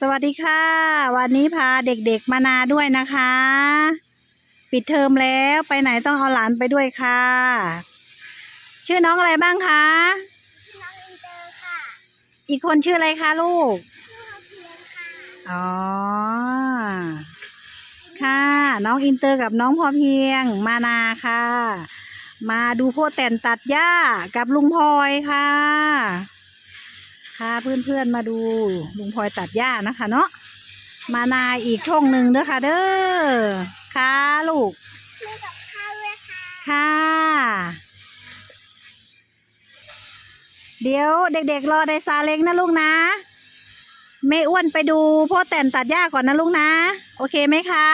สวัสดีค่ะ วันนี้พาเด็กๆมานาด้วยนะคะ ปิดเทอมแล้วไปไหนต้องเอาหลานไปด้วยค่ะ ชื่อน้องอะไรบ้างคะน้องอินเตอร์ค่ะ อีกคนชื่ออะไรคะลูกชื่อว่าเพียงค่ะ อ๋อ ค่ะ น้องอินเตอร์กับน้องพอเพียงมานาค่ะ มาดูโพดแต่นตัดหญ้ากับลุงพลอยค่ะ ค่ะเพื่อนๆมาดูลุงพลอยตัดหญ้านะคะเนาะมานาอีกช่องหนึ่งเด้อค่ะเด้อค่ะลูกกับข้าวด้วยค่ะเดี๋ยวเด็กๆรอในซาเล้งนะลูกนะแม่อ้วนไปดูพ่อแต่นตัดหญ้าก่อนนะลูกนะ โอเคไหมคะ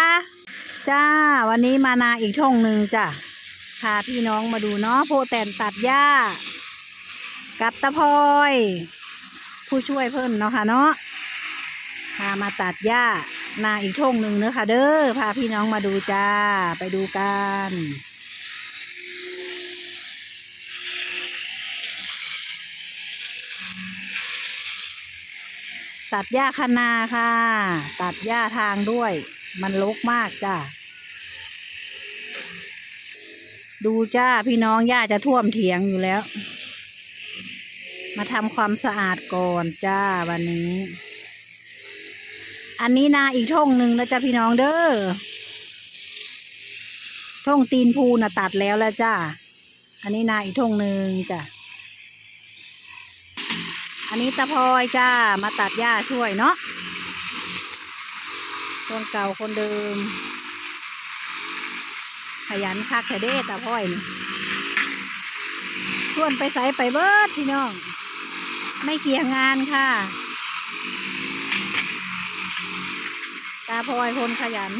จ้าวันนี้มานาอีกช่องหนึ่งจ้ะพาพี่น้องมาดูเนาะพ่อแต่นตัดหญ้า กับตะพลอย ผู้ช่วยเพิ่นเนาะค่ะเนาะพามาตัดหญ้านาอีกช่องหนึ่งเนอะค่ะเด้อพาพี่น้องมาดูจ้าไปดูกันตัดหญ้าคะนาค่ะ ตัดหญ้าทางด้วย มันรกมากจ้าดูจ้าพี่น้องหญ้าจะท่วมเถียงอยู่แล้ว มาทำความสะอาดก่อนจ้าวันนี้ อันนี้นาอีกท่งหนึ่งนะจ้าพี่น้องเด้อท่งตีนพูน่ะตัดแล้วแล้วจ้า อันนี้นาอีกท่งหนึ่งจ้ะอันนี้ตะพอยจ้า มาตัดหญ้าช่วยเนาะคนเก่าคนเดิม ขยันคักแท้เด้ตะพอยนี่ชวนไปใส่ไปเบิดพี่น้อง ไม่เกี่ยงงานค่ะ ตาพลอยคนขยัน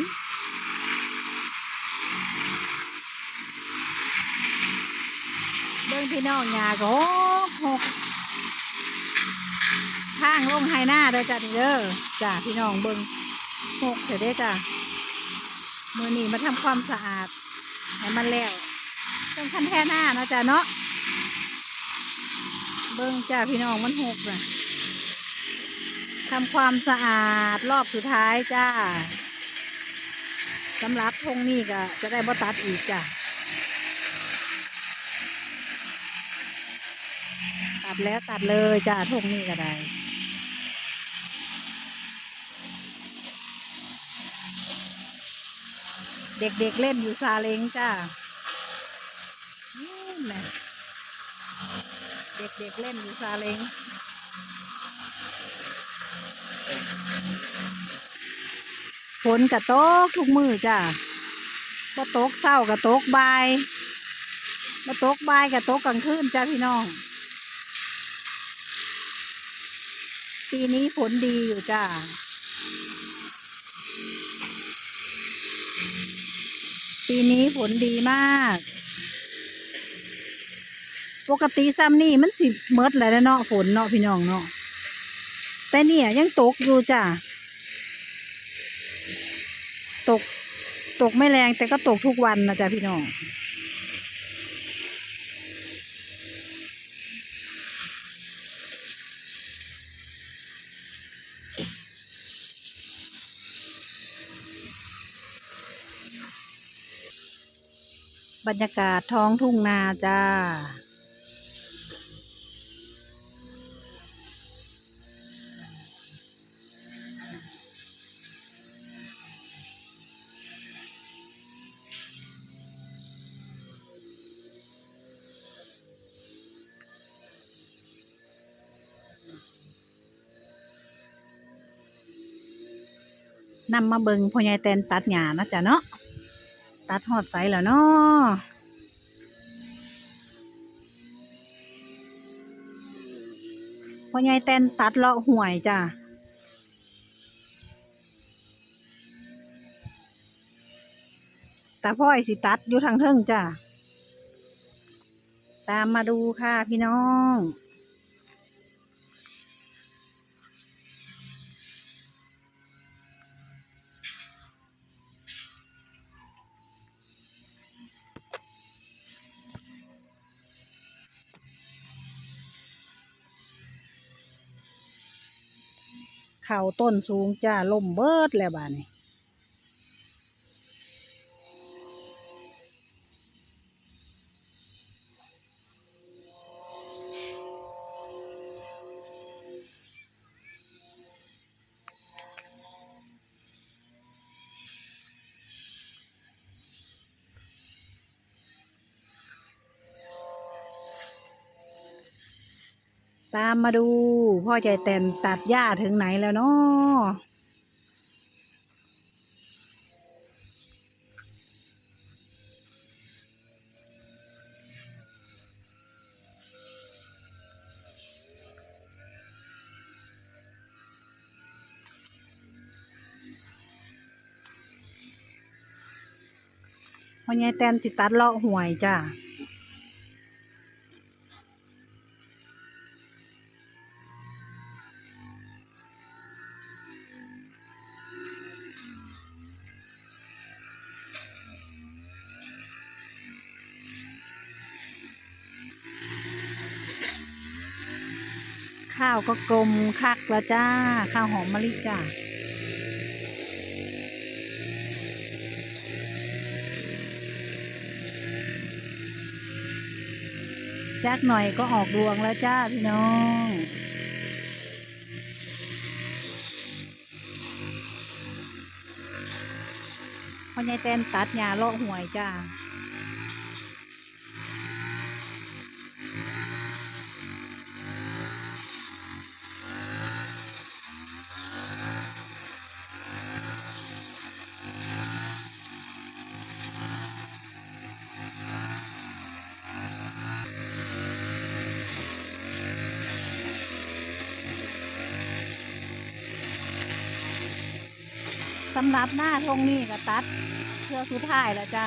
เบิ่งพี่น้องหยาก็หกหกทางลงไฮหน้าเด้อจ้ะเด้อจ้าพี่น้องเบิ่งหกเสร็จเด้อจ้ะมือนี้มาทำความสะอาดให้มันแล้วต้องคันแท่หน้าเนาะจ้ะเนาะ เบิ่งจ้าพี่น้องมันหกน่ะทำความสะอาดรอบสุดท้ายจ้าสำหรับทงนี้ก็จะได้บ่ตัดอีกจ้ะตัดแล้วตัดเลยจ้าทงนี้ก็ได้เด็กๆเล่นอยู่ซาเล้งจ้านู่นน่ะ ด็กๆเล่นอยู่ซาเล้งฝนกระตกทุกมือจ้าก็ตกเศร้ากระตกบายมาตกบายกระตกกลางคืนจ้าพี่น้อง ปีนี้ฝนดีอยู่จ้าปีนี้ฝนดีมาก ปกติซ้ำนี่มันสิเมดแล้วเนาะฝนเนาะพี่น้องเนาะแต่เนี่ยยังตกอยู่จ้ะตกตกไม่แรงแต่ก็ตกทุกวันนะจ๊ะพี่น้องบรรยากาศท้องทุ่งนาจ้า นำมาเบิงพ่อใหญ่แตนตัดหญ้านะจ๊ะเนาะตัดหอดใสแล้วเนาะพ่อใหญ่แตนตัดเลาะห่วยจ้ะตาพ่อยสิตัดอยู่ทางเทิงจ้ะตามมาดูค่ะพี่น้อง ขข่าต้นสูงจ้าล่มเบิดแล้วบ้านี้ ตามมาดู พ่อใจแตนตัดหญ้าถึงไหนแล้วเนาะพ่อใหญ่แตนสิตัดเลาะห่วยจ้า ข้าวก็กลมคักแล้วจ้า ข้าวหอมมะลิจ้าจักหน่อยก็ออกรวงแล้วจ้าพี่น้องพ่อใหญ่แตนตัดหญ้าเลาะห่วยจ้าำหรับหน้าทงนี้ก็ตัดเพื่อสุดท้ายแล้วจ้า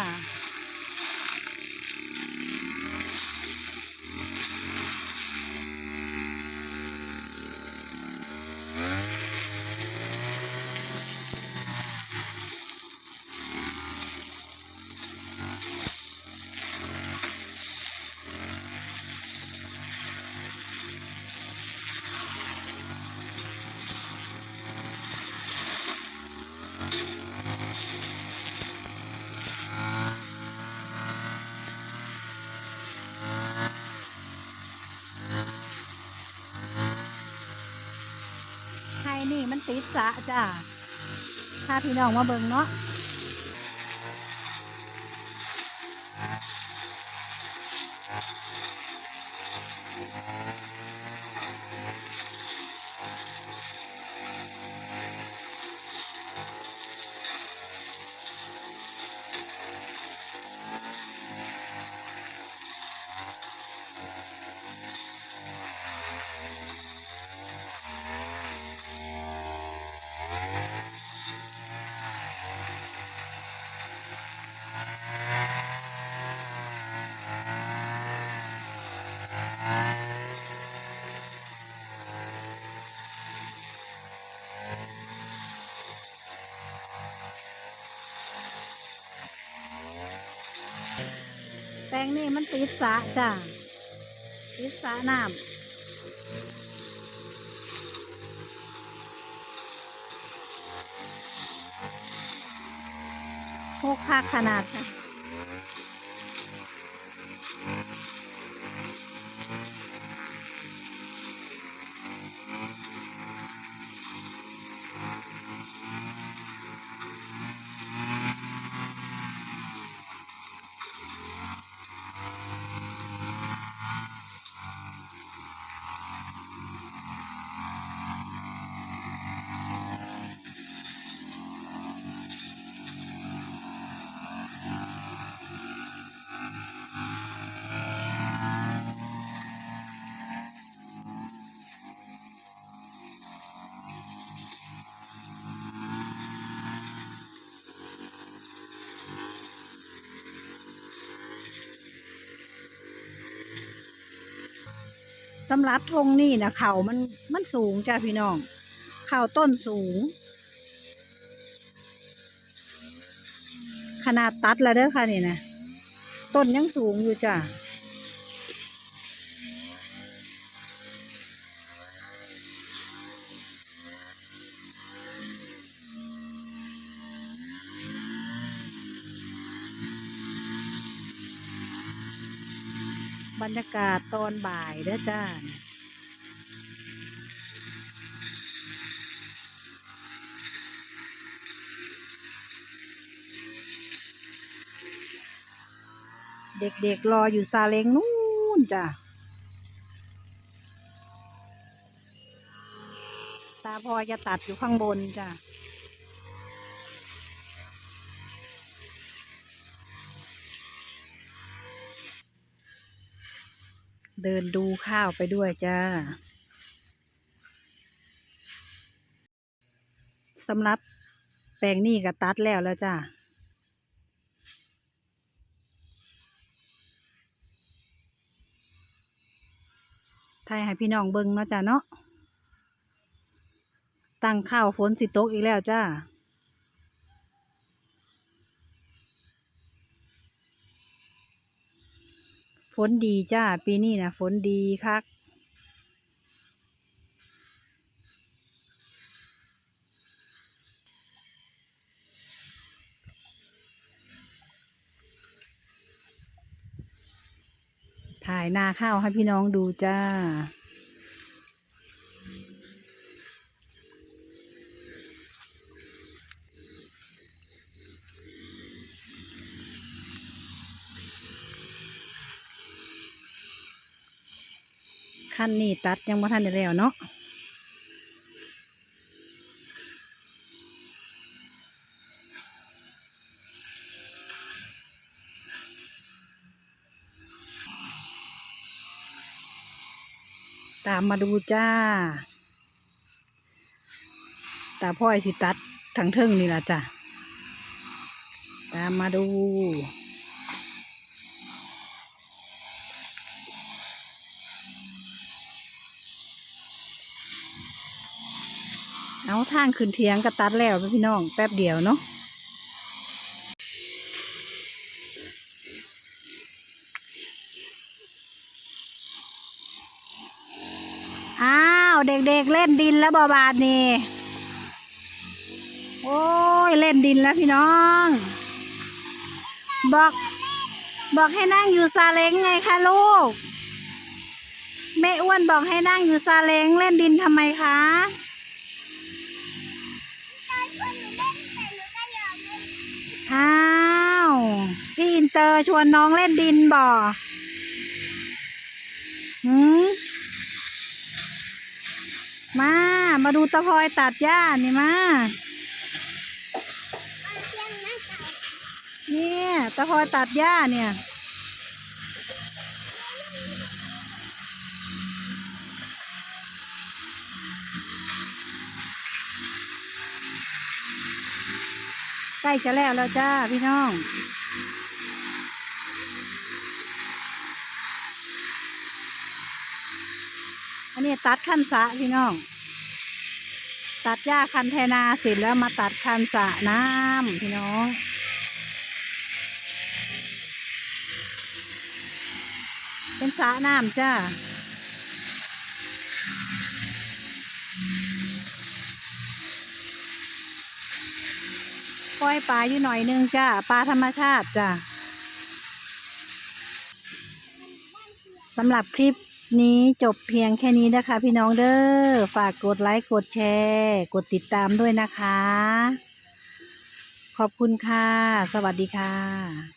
ให้ นี่มันติดสะจ้าถ้าพี่น้องมาเบิ่งเนาะ งนี่มันติดสะจ้ะติดสะน้ำพกพักขนาดค่ะำหรับทงนี่นะเขามันมันสูงจ้าพี่น้อง เขาต้นสูง ขนาดตัดแล้วเด้อค่ะนี่นะต้นยังสูงอยู่จ้า บรรยากาศตอนบ่ายเด้อจ้าเด็กๆรออยู่ซาเล้งนู่นจ้ะ ตาพอจะตัดอยู่ข้างบนจ้ะ เดินดูข้าวไปด้วยจ้าสำหรับแปลงนี่ก็ตัดแล้วแล้วจ้าไทยให้พี่น้องเบิ่งเนาะจ้าเนาะตั้งข้าวฝนสิตกอีกแล้วจ้า ฝนดีจ้า ปีนี้นะฝนดีคักถ่ายนาข้าวให้พี่น้องดูจ้า นนี้ตัดยังบ่ทันได้แล้วเนาะตามมาดูจ้า ตาพ่อยสิตัดทางเทิงนี่ล่ะจ้ะ ตามมาดู เอาทางขึ้นเทียงก็ตัดแล้วพี่น้องแป๊บเดียวเนาะอ้าวเด็กๆเล่นดินแล้วบอบาดนี่โอ้ยเล่นดินแล้วพี่น้อง บอก บอกให้นั่งอยู่ซาเล้งไงคะลูกแม่อ้วนบอกให้นั่งอยู่ซาเล้งเล่นดินทำไมคะ เตอร์ชวนน้องเล่นดินบ่หืมมา มาดูตะพลอยตัดหญ้านี่มา เนี่ยตะพลอยตัดหญ้าเนี่ยใกล้จะแล้วแล้วจ้าพี่น้อง นนี้ตัดขั้นสะพี่น้อง ตัดหญ้าคันแทนาเสร็จแล้วมาตัดคันสะน้ำพี่น้องเป็นสระน้ำจ้าปล่อยปลาอยู่หน่อยนึงจ้าปลาธรรมชาติจ้าสำหรับคลิป นี้จบเพียงแค่นี้นะคะ พี่น้องเด้อ ฝากกดไลค์กดแชร์ กดติดตามด้วยนะคะ ขอบคุณค่ะ สวัสดีค่ะ